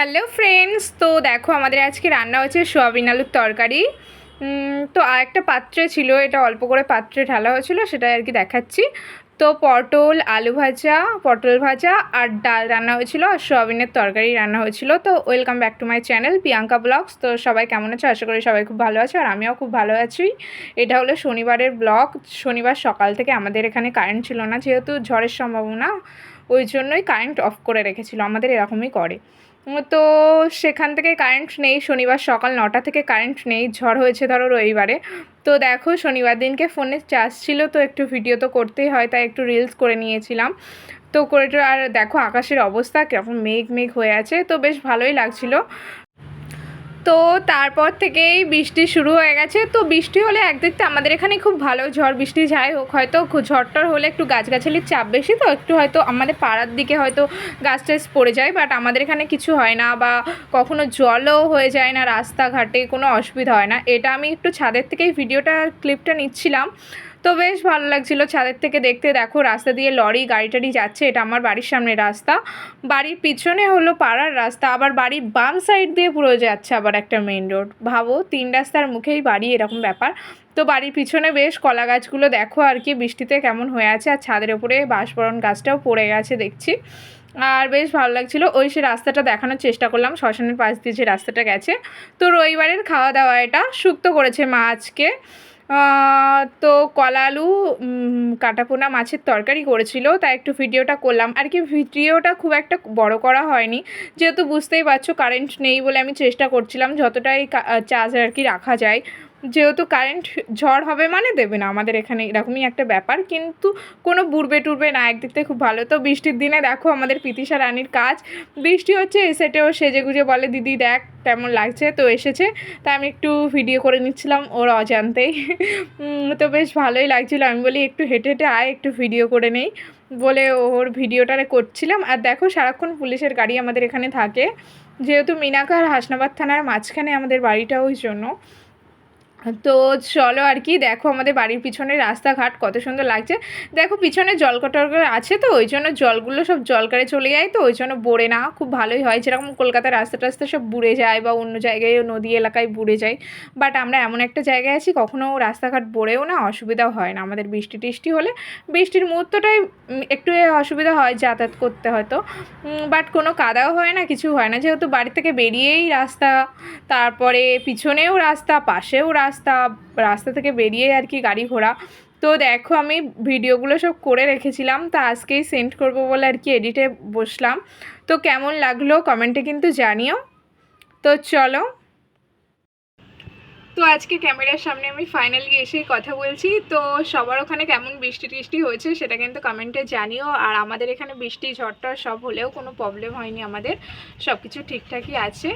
Hello friends তো দেখো, আমাদের আজকে রান্না হচ্ছে সোয়াবিন আলুর তরকারি। তো আর একটা পাত্রে ছিল, এটা অল্প করে পাত্রে ঢালা হয়েছিল সেটা আর কি দেখাচ্ছি। তো পটল, আলু ভাজা, পটল ভাজা আর ডাল রান্না হয়েছিল আর সোয়াবিনের তরকারি রান্না হয়েছিল। তো welcome back to my channel Priyanka vlogs তো সবাই কেমন আছো? আশা করি সবাই খুব ভালো আছে আর আমিও খুব ভালো আছি। এটা হলো শনিবারের ব্লগ শনিবার সকাল থেকে আমাদের এখানে কারেন্ট ছিল না, যেহেতু ঝড়ের সম্ভাবনা, ওই জন্যই কারেন্ট অফ করে রেখেছিল। আমাদের এরকমই করে। তো সেখান থেকে কারেন্ট নেই, শনিবার সকাল নটা থেকে কারেন্ট নেই, ঝড় হয়েছে ধরো রবিবারে। তো দেখো শনিবার দিনকে ফোনে চার্জ ছিল, তো একটু ভিডিও তো করতেই হয়, তাই একটু রিলস করে নিয়েছিলাম। তো করে আর দেখো আকাশের অবস্থা, কীরকম মেঘ মেঘ হয়ে আছে, তো বেশ ভালোই লাগছিল। তো তারপর থেকেই বৃষ্টি শুরু হয়ে গেছে। তো বৃষ্টি হলে একদিক থেকে আমাদের এখানে খুব ভালো ঝড় বৃষ্টি যাই হোক, হয়তো ঝড়টর হলে একটু গাছগাছালির চাপ বেশি তো, একটু হয়তো আমাদের পাড়ার দিকে হয়তো গাছ টাছ পড়ে যায় বাট আমাদের এখানে কিছু হয় না বা কখনো জলও হয়ে যায় না রাস্তাঘাটে, কোনো অসুবিধা হয় না। এটা আমি একটু ছাদের থেকেই ভিডিওটা ক্লিপটা নিচ্ছিলাম। তো বেশ ভালো লাগছিল। ছাদের থেকে দেখতে দেখো রাস্তা দিয়ে লরি গাড়ি টাড়ি যাচ্ছে, এটা আমার বাড়ির সামনে রাস্তা। বাড়ির পিছনে হলো পাড়ার রাস্তা, আবার বাড়ির বাম সাইড দিয়ে পুরো যাচ্ছে আবার একটা মেন রোড ভাবো, তিন রাস্তার মুখেই বাড়ি এরকম ব্যাপার। তো বাড়ির পিছনে বেশ কলা গাছগুলো দেখো আর কি, বৃষ্টিতে কেমন হয়ে আছে। আর ছাদের ওপরে বাঁশবরণ গাছটাও পড়ে গেছে দেখছি। আর বেশ ভালো লাগছিল। ওই সে রাস্তাটা দেখানোর চেষ্টা করলাম, শ্মশানের পাশ দিয়ে যে রাস্তাটা গেছে। তো রবিবারের খাওয়া দাওয়া এটা, সুক্ত করেছে মা আজকে। তো কলা আলু কাটাপোনা মাছের তরকারি করেছিল, তাই একটু ভিডিওটা করলাম। আর কি ভিডিওটা খুব একটা বড় করা হয়নি। যেহেতু বুঝতেই পারছ কারেন্ট নেই বলে আমি চেষ্টা করছিলাম, যতটাই চার্জ আর কি রাখা যায়। যেহেতু কারেন্ট ঝড় হবে মানে দেবে না, আমাদের এখানে এরকমই একটা ব্যাপার। কিন্তু কোনো বুড়বে টুরবে না, একদিক থেকে খুব ভালো। তো বৃষ্টির দিনে দেখো আমাদের পিতিশা রানীর কাজ। বৃষ্টি হচ্ছে এই সেটেও সেজে গুজে বলে, দিদি দেখ, কেমন লাগছে? তো এসেছে। তাই আমি একটু ভিডিও করে নিচ্ছিলাম ওর অজান্তেই। তো বেশ ভালোই লাগছিল। আমি বলি, একটু হেঁটে হেঁটে আয়, একটু ভিডিও করে নেই। বলে ওর ভিডিওটা করছিলাম। আর দেখো, সারাক্ষণ পুলিশের গাড়ি আমাদের এখানে থাকে। যেহেতু মিনাকা আর হাসনাবাদ থানার মাঝখানে আমাদের বাড়িটা ওই জন্য। তো চলো আর কি, দেখো আমাদের বাড়ির পিছনে রাস্তাঘাট কত সুন্দর লাগছে। দেখো পিছনে জল টলকল আছে তো, ওই জন্য জলগুলো সব জলকারে চলে যায় তো, ওই জন্য বড়ে না, খুব ভালোই হয়। যেরকম কলকাতার রাস্তা টাস্তা সব বুড়ে যায় বা অন্য জায়গায় নদী এলাকায় বুড়ে যায়। বাট আমরা এমন একটা জায়গায় আছি, কখনো রাস্তাঘাট বড়েও না, অসুবিধাও হয় না। আমাদের বৃষ্টি টিষ্টি হলে বৃষ্টির মুহূর্তটাই একটু অসুবিধা হয় যাতায়াত করতে হয়তো বাট কোনো কাদাও হয় না, কিছু হয় না। যেহেতু বাড়ি থেকে বেরিয়েই রাস্তা, তারপরে পিছনেও রাস্তা, পাশেও রাস্তা রাস্তা রাস্তা থেকে বেরিয়ে আর কি গাড়ি ঘোড়া। তো দেখো আমি ভিডিওগুলো সব করে রেখেছিলাম, তা আজকেই সেন্ড করব বলে আর কি এডিটে বসলাম। তো কেমন লাগল কমেন্টে কিন্তু জানিও। তো চলো। তো আজকে ক্যামেরার সামনে আমি ফাইনালি এসে কথা বলছি। তো সবার ওখানে কেমন বৃষ্টি টিষ্টি হয়েছে সেটা কিন্তু কমেন্টে জানিও। আর আমাদের এখানে বৃষ্টি ঝড়টা সব হলেও কোনো প্রবলেম হয়নি আমাদের। সব কিছু ঠিকঠাকই আছে।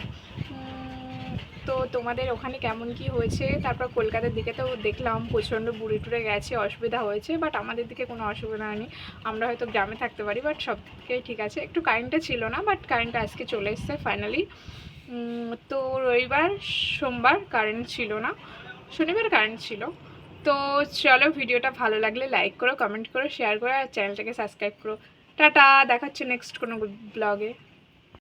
তো তোমাদের ওখানে কেমন কি হয়েছে? তারপর কলকাতার দিকে তো দেখলাম প্রচণ্ড বুড়ি টুড়ে গেছে, অসুবিধা হয়েছে বাট আমাদের দিকে কোনো অসুবিধা হয়নি। আমরা হয়তো গ্রামে থাকতে পারি বাট সব দিকেই ঠিক আছে। একটু কারেন্টটা ছিল না বাট কারেন্টটা আজকে চলে এসছে ফাইনালি তো রবিবার, সোমবার কারেন্ট ছিল না, শনিবার কারেন্ট ছিল। তো চলো ভিডিওটা ভালো লাগলে লাইক করো কমেন্ট করো শেয়ার করো, আর চ্যানেলটাকে সাবস্ক্রাইব করো। টাটা, দেখাচ্ছে নেক্সট কোনো ব্লগে